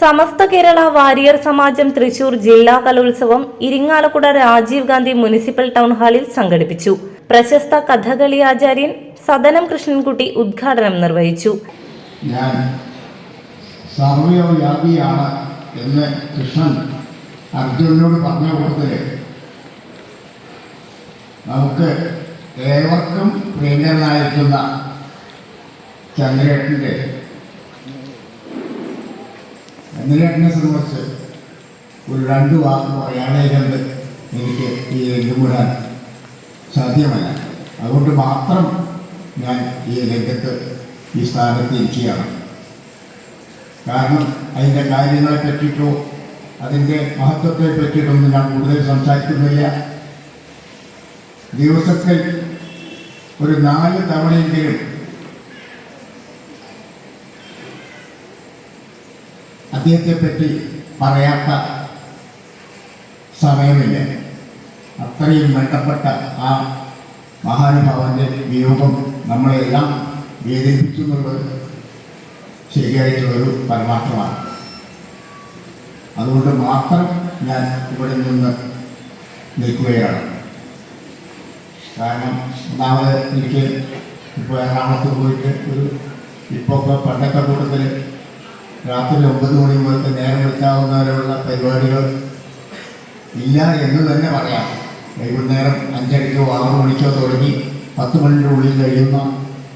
സമസ്ത കേരള വാരിയർ സമാജം തൃശൂർ ജില്ലാ കലോത്സവം Irinjalakuda Rajiv Gandhi municipal town ഹാളിൽ സംഘടിപ്പിച്ചു. പ്രശസ്ത കഥകളി ആചാര്യൻ സദനം കൃഷ്ണൻകുട്ടി ഉദ്ഘാടനം നിർവഹിച്ചു. ഞാൻ എന്ന് കൃഷ്ണൻ അർജുനോട് പറഞ്ഞു കൂട്ടത്തിൽ നമുക്ക് ഏവർക്കും പ്രിയങ്കരനായിരിക്കുന്ന ചന്ദ്രേട്ടന്റെ ചന്ദ്രേട്ടനെ സംബന്ധിച്ച് ഒരു രണ്ട് വാക്ക് പറയാതെ കണ്ട് എനിക്ക് ഈ രംഗം സാധ്യമല്ല. അതുകൊണ്ട് മാത്രം ഞാൻ ഈ രംഗത്ത് ഈ സ്ഥാനത്ത് ഇരിക്കുകയാണ്. കാരണം അതിന്റെ കാര്യങ്ങളെ പറ്റിയിട്ടോ അതിന്റെ മഹത്വത്തെ പറ്റിയിട്ടൊന്നും ഞാൻ കൂടുതൽ സംസാരിക്കുന്നില്ല. ദിവസത്തിൽ ഒരു നാല് തവണയെങ്കിലും അദ്ദേഹത്തെ പറ്റി പറയാത്ത സമയമില്ല. അത്രയും വേണ്ടപ്പെട്ട ആ മഹാനുഭാവന്റെ വിയോഗം നമ്മളെല്ലാം വേദനിപ്പിച്ചു എന്നുള്ളത് ശരിയായിട്ടുള്ളൊരു പരമാർത്ഥമാണ്. അതുകൊണ്ട് മാത്രം ഞാൻ ഇവിടെ നിന്ന് നിൽക്കുകയാണ്. കാരണം ഒന്നാമത് എനിക്ക് ഇപ്പോൾ എറണാകുളത്ത് പോയിട്ട് ഒരു ഇപ്പോൾ പണ്ടത്തെ കൂട്ടത്തിൽ രാത്രി ഒമ്പത് മണി മുതൽ നേരം വിളിക്കാവുന്നവരെയുള്ള പരിപാടികൾ ഇല്ല എന്ന് തന്നെ പറയാം. വൈകുന്നേരം അഞ്ചരയ്ക്കോ ആറു മണിക്കോ തുടങ്ങി പത്ത് മണിയുടെ ഉള്ളിൽ കഴിയുന്ന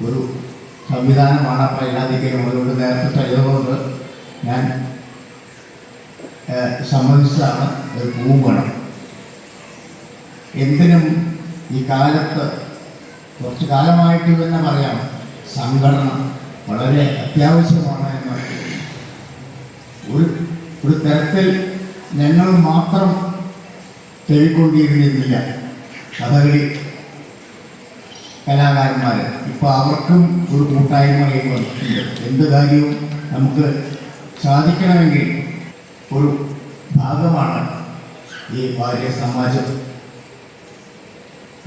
ഒരു സംവിധാനമാണ് എല്ലാതിക്കും അതുകൊണ്ട് നേരത്തെ ചെയ്തതുകൊണ്ട് ഞാൻ സമ്മതിച്ചതാണ്. ഒരു പൂവും എന്തിനും ഈ കാലത്ത് കുറച്ച് കാലമായിട്ട് തന്നെ പറയാം. സംഘടന വളരെ അത്യാവശ്യമാണ്. ഒരു ഒരു തരത്തിൽ ഞങ്ങൾ മാത്രം തേടിക്കൊണ്ടിരുന്നിരുന്നില്ല കഥകളി കലാകാരന്മാർ ഇപ്പോൾ അവർക്കും ഒരു കൂട്ടായ്മയായി വന്നിട്ടുണ്ട്. എന്ത് കാര്യവും നമുക്ക് സാധിക്കണമെങ്കിൽ ഒരു ഭാഗമാണ് ഈ വാര്യ സമാജം.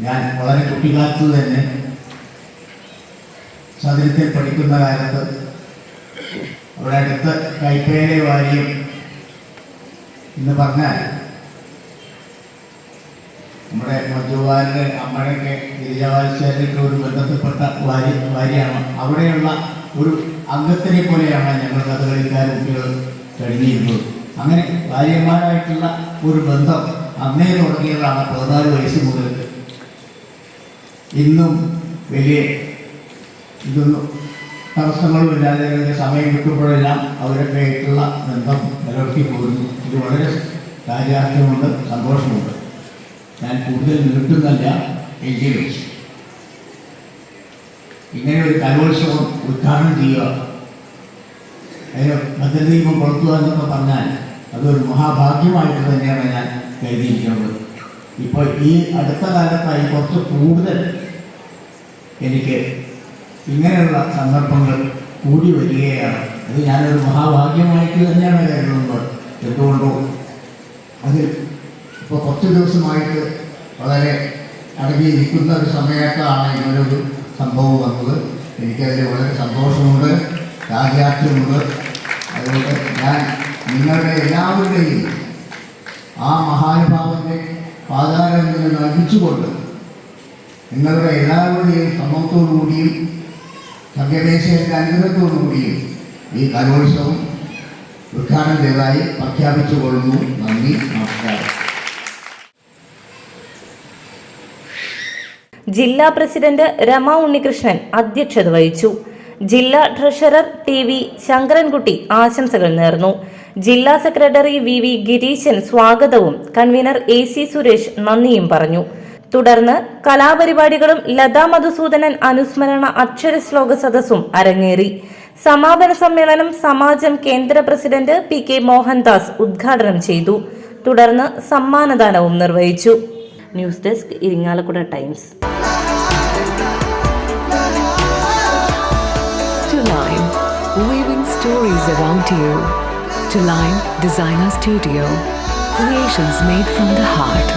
ഞാൻ വളരെ കുട്ടിക്കാലത്ത് തന്നെ സദനത്തിൽ പഠിക്കുന്ന കാലത്ത് അവിടെ അടുത്ത് കൈപ്പേരെ വാര്യം എന്ന് പറഞ്ഞാൽ നമ്മുടെ മധുവാരുടെ അമ്മയൊക്കെ ഗിരിജാവാഴ്ചയിലേക്ക് ഒരു ബന്ധത്തിൽപ്പെട്ട വാരി വാരിയാണ്. അവിടെയുള്ള ഒരു അംഗത്തിനെ പോലെയാണ് ഞങ്ങൾ കഥകളിക്കാർ കുട്ടികൾ കഴിഞ്ഞിരുന്നത്. അങ്ങനെ ഭാര്യമാരായിട്ടുള്ള ഒരു ബന്ധം അന്നേ തുടങ്ങിയതാണ് പതിനാല് വയസ്സ് മുതൽ. ഇന്നും വലിയ ഇതൊന്നും തടസ്സങ്ങളും ഇല്ലാതെ അതിന്റെ സമയം കിട്ടുമ്പോഴെല്ലാം അവരൊക്കെ ആയിട്ടുള്ള ബന്ധം നിലനിർത്തി പോകുന്നു. ഇത് വളരെ കാര്യാർത്ഥ്യമുണ്ട് സന്തോഷമുണ്ട്. ഞാൻ കൂടുതൽ നീട്ടുന്നല്ല എങ്കിലും ഇങ്ങനെ ഒരു കലോത്സവം ഉദ്ഘാടനം ചെയ്യുക. അതിന് ഭദ്രദീപം പുറത്തുക എന്നൊക്കെ പറഞ്ഞാൽ അതൊരു മഹാഭാഗ്യമായിട്ട് തന്നെയാണ് ഞാൻ കരുതിയിരിക്കുന്നത്. ഇപ്പോൾ ഈ അടുത്ത കാലത്തായി കുറച്ച് കൂടുതൽ എനിക്ക് ഇങ്ങനെയുള്ള സന്ദർഭങ്ങൾ കൂടി വരികയാണ്. അത് ഞാനൊരു മഹാഭാഗ്യമായിട്ട് തന്നെയാണ് കരുതുന്നത്. എന്തുകൊണ്ടോ? അതിൽ ഇപ്പോൾ കുറച്ച് ദിവസമായിട്ട് വളരെ അടങ്ങിയിരിക്കുന്ന ഒരു സമയത്താണ് ഇങ്ങനൊരു സംഭവം വന്നത്. എനിക്കതിൽ വളരെ സന്തോഷമുണ്ട് രാജ്യാർത്ഥ്യമുണ്ട് അതുകൊണ്ട് ഞാൻ നിങ്ങളുടെ എല്ലാവരുടെയും ആ മഹാനുഭാവന്റെ പാതാരം നിന്ന് നയിച്ചുകൊണ്ട് നിങ്ങളുടെ എല്ലാവരുടെയും സമ്മതത്തോടുകൂടിയും സംഘടേശയുടെ അനുഗ്രഹത്തോടുകൂടിയും ഈ കലോത്സവം ഉദ്ഘാടനം ചെയ്തതായി പ്രഖ്യാപിച്ചുകൊള്ളുന്നു. നന്ദി നമസ്കാരം. ജില്ലാ പ്രസിഡന്റ് രമ ഉണ്ണികൃഷ്ണൻ അധ്യക്ഷത വഹിച്ചു. ജില്ലാ ട്രഷറർ ടി വി ശങ്കരൻകുട്ടി ആശംസകൾ നേർന്നു. ജില്ലാ സെക്രട്ടറി വി വി ഗിരീശൻ സ്വാഗതവും കൺവീനർ എ സി സുരേഷ് നന്ദിയും പറഞ്ഞു. തുടർന്ന് കലാപരിപാടികളും ലതാ മധുസൂദനൻ അനുസ്മരണ അക്ഷരശ്ലോക സദസ്സും അരങ്ങേറി സമാപന സമ്മേളനം സമാജം കേന്ദ്ര പ്രസിഡന്റ് പി കെ മോഹൻദാസ് ഉദ്ഘാടനം ചെയ്തു തുടർന്ന് സമ്മാനദാനവും നിർവഹിച്ചു news desk Irinjalakuda times stories around you. To Line Designer Studio, creations made from the heart.